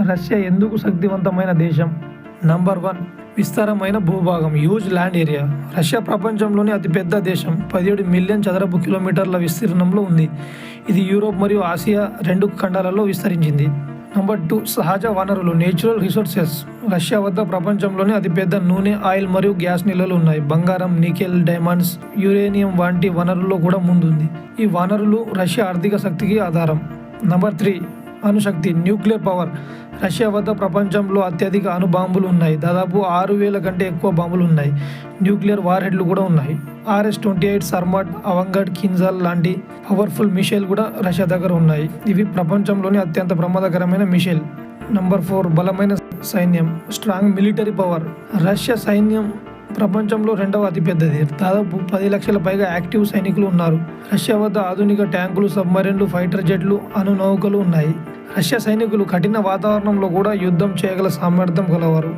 Russia ఎందుకు శక్తివంతమైన దేశం? నంబర్ వన్ విస్తారమైన భూభాగం హ్యూజ్ ల్యాండ్ ఏరియా రష్యా ప్రపంచంలోని అతిపెద్ద దేశం. పదిహేడు మిలియన్ చదరపు కిలోమీటర్ల విస్తీర్ణంలో ఉంది. ఇది యూరోప్ మరియు ఆసియా రెండు ఖండాలలో విస్తరించింది. నంబర్ టూ సహజ వనరులు నేచురల్ రిసోర్సెస్ రష్యా వద్ద ప్రపంచంలోనే అతిపెద్ద నూనె ఆయిల్ మరియు గ్యాస్ నిల్వలు ఉన్నాయి. బంగారం నికెల్ డైమండ్స్ యురేనియం వంటి వనరుల్లో కూడా ముందుంది. ఈ వనరులు రష్యా ఆర్థిక శక్తికి ఆధారం. నంబర్ త్రీ అణుశక్తి న్యూక్లియర్ పవర్. రష్యా వద్ద ప్రపంచంలో అత్యధిక అణు బాంబులు ఉన్నాయి. దాదాపు ఆరు వేల కంటే ఎక్కువ బాంబులు ఉన్నాయి. న్యూక్లియర్ వార్ హెడ్లు కూడా ఉన్నాయి. RS twenty eight Sarmat Avangard Kinzhal లాంటి పవర్ఫుల్ మిషైల్ కూడా రష్యా దగ్గర ఉన్నాయి. ఇవి ప్రపంచంలోని అత్యంత ప్రమాదకరమైన మిషైల్ నంబర్ ఫోర్ బలమైన సైన్యం స్ట్రాంగ్ మిలిటరీ పవర్. రష్యా సైన్యం ప్రపంచంలో రెండవ అతిపెద్దది. దాదాపు పది లక్షల పైగా యాక్టివ్ సైనికులు ఉన్నారు. రష్యా వద్ద ఆధునిక ట్యాంకులు సబ్మరీన్లు ఫైటర్ జెట్లు అణు నౌకలు ఉన్నాయి. రష్యా సైనికులు కఠిన వాతావరణంలో కూడా యుద్ధం చేయగల సామర్థ్యం గలవారు.